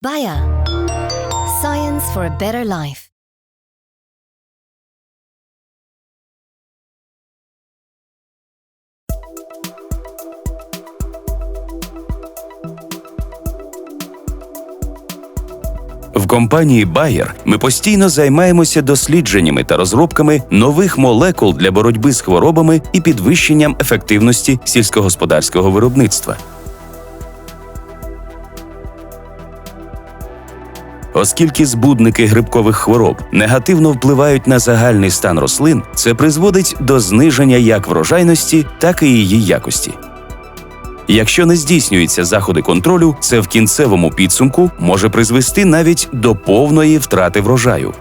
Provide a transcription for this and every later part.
Bayer. Science for a better life. В компанії Bayer ми постійно займаємося дослідженнями та розробками нових молекул для боротьби з хворобами і підвищенням ефективності сільськогосподарського виробництва. Оскільки збудники грибкових хвороб негативно впливають на загальний стан рослин, це призводить до зниження як врожайності, так і її якості. Якщо не здійснюються заходи контролю, це в кінцевому підсумку може призвести навіть до повної втрати врожаю.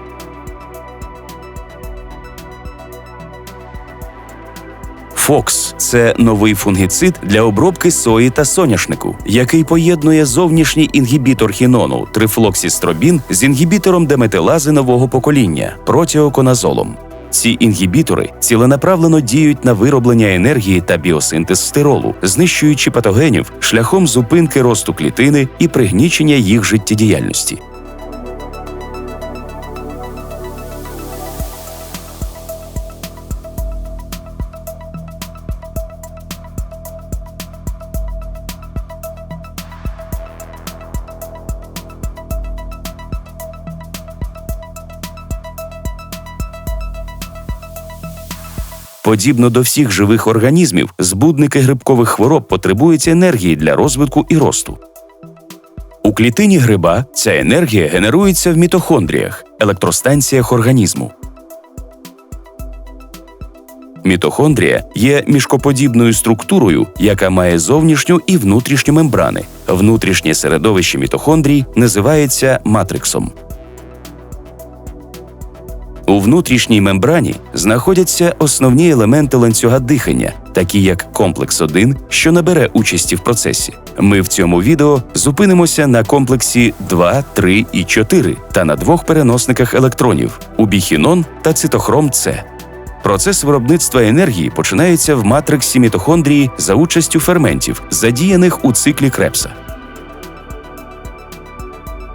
Фокс це новий фунгіцид для обробки сої та соняшнику, який поєднує зовнішній інгібітор хінону трифлоксістробін з інгібітором деметилази нового покоління протіоконазолом. Ці інгібітори ціленаправлено діють на вироблення енергії та біосинтез стиролу, знищуючи патогенів шляхом зупинки росту клітини і пригнічення їх життєдіяльності. Подібно до всіх живих організмів, збудники грибкових хвороб потребують енергії для розвитку і росту. У клітині гриба ця енергія генерується в мітохондріях електростанціях організму. Мітохондрія є мішкоподібною структурою, яка має зовнішню і внутрішню мембрани. Внутрішнє середовище мітохондрій називається матриксом. У внутрішній мембрані знаходяться основні елементи ланцюга дихання, такі як комплекс 1, що набере участі в процесі. Ми в цьому відео зупинимося на комплексі 2, 3 і 4 та на двох переносниках електронів убіхінон та цитохром С. Процес виробництва енергії починається в матриксі мітохондрії за участю ферментів, задіяних у циклі крепса.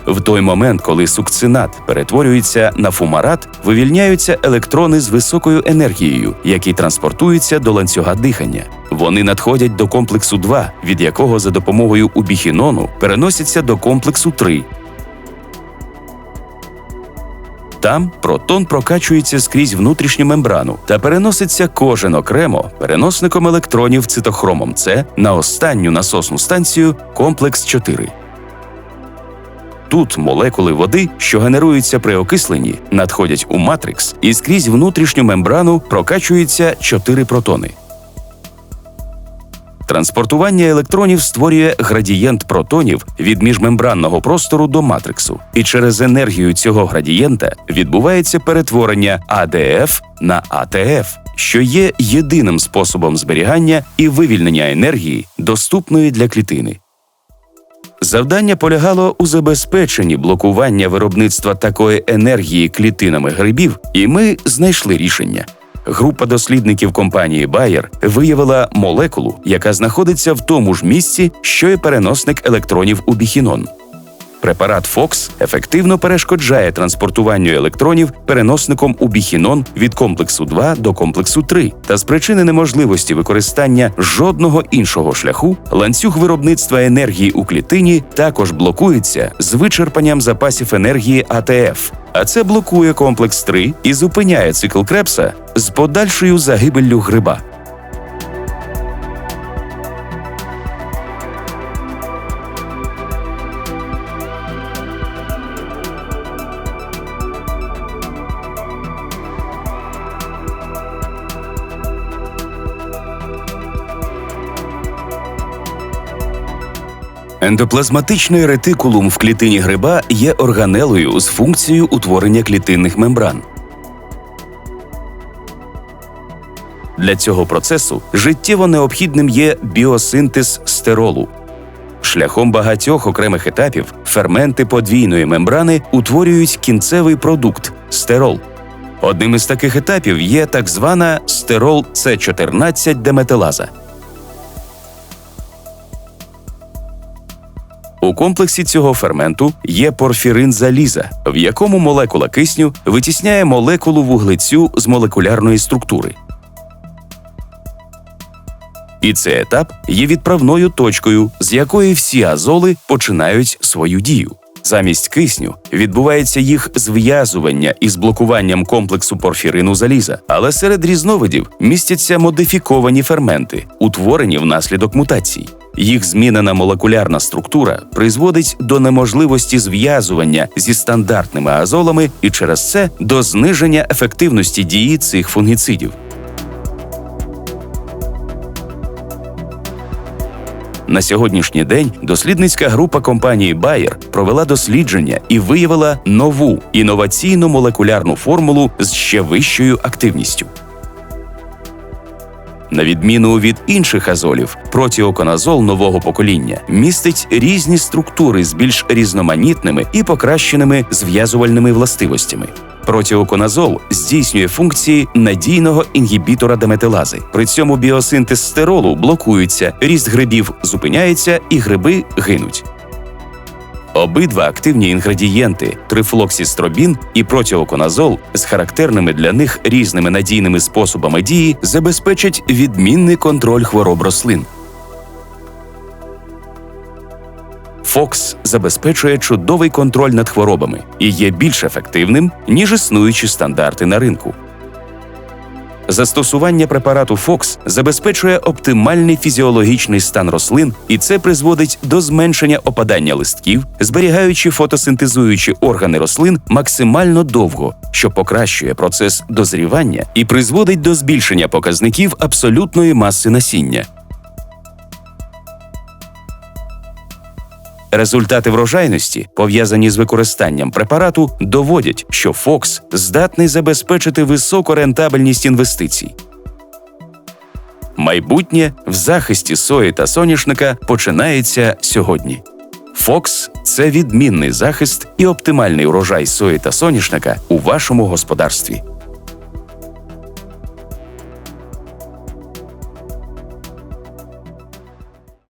В той момент, коли сукцинат перетворюється на фумарат, вивільняються електрони з високою енергією, які транспортуються до ланцюга дихання. Вони надходять до комплексу 2, від якого за допомогою убіхінону переносяться до комплексу 3. Там протон прокачується скрізь внутрішню мембрану та переноситься кожен окремо переносником електронів цитохромом С на останню насосну станцію комплекс 4. Тут молекули води, що генеруються при окисленні, надходять у матрикс і скрізь внутрішню мембрану прокачуються 4 протони. Транспортування електронів створює градієнт протонів від міжмембранного простору до матриксу, і через енергію цього градієнта відбувається перетворення АДФ на АТФ, що є єдиним способом зберігання і вивільнення енергії, доступної для клітини. Завдання полягало у забезпеченні блокування виробництва такої енергії клітинами грибів, і ми знайшли рішення. Група дослідників компанії Bayer виявила молекулу, яка знаходиться в тому ж місці, що й переносник електронів у біхінон. Препарат Фокс ефективно перешкоджає транспортуванню електронів переносником у біхінон від комплексу 2 до комплексу 3 та з причини неможливості використання жодного іншого шляху ланцюг виробництва енергії у клітині також блокується з вичерпанням запасів енергії АТФ. А це блокує комплекс 3 і зупиняє цикл крепса з подальшою загибеллю гриба. Ендоплазматичний ретикулум в клітині гриба є органелою з функцією утворення клітинних мембран. Для цього процесу життєво необхідним є біосинтез стеролу. Шляхом багатьох окремих етапів ферменти подвійної мембрани утворюють кінцевий продукт стерол. Одним із таких етапів є так звана стерол С14 деметилаза. У комплексі цього ферменту є порфірин заліза, в якому молекула кисню витісняє молекулу вуглецю з молекулярної структури. І цей етап є відправною точкою, з якої всі азоли починають свою дію. Замість кисню відбувається їх зв'язування із блокуванням комплексу порфірину заліза, але серед різновидів містяться модифіковані ферменти, утворені внаслідок мутацій. Їх змінена молекулярна структура призводить до неможливості зв'язування зі стандартними азолами і через це до зниження ефективності дії цих фунгіцидів. На сьогоднішній день дослідницька група компанії Bayer провела дослідження і виявила нову інноваційну молекулярну формулу з ще вищою активністю. На відміну від інших азолів, протіоконазол нового покоління містить різні структури з більш різноманітними і покращеними зв'язувальними властивостями. Протіоконазол здійснює функції надійного інгібітора деметилази. При цьому біосинтез стеролу блокується, ріст грибів зупиняється і гриби гинуть. Обидва активні інгредієнти трифлоксістробін і протіоконазол з характерними для них різними надійними способами дії забезпечать відмінний контроль хвороб рослин. Фокс забезпечує чудовий контроль над хворобами і є більш ефективним, ніж існуючі стандарти на ринку. Застосування препарату Фокс забезпечує оптимальний фізіологічний стан рослин, і це призводить до зменшення опадання листків, зберігаючи фотосинтезуючі органи рослин максимально довго, що покращує процес дозрівання і призводить до збільшення показників абсолютної маси насіння. Результати врожайності, пов'язані з використанням препарату, доводять, що Фокс здатний забезпечити високу рентабельність інвестицій. Майбутнє в захисті сої та соняшника починається сьогодні. Фокс це відмінний захист і оптимальний урожай сої та соняшника у вашому господарстві.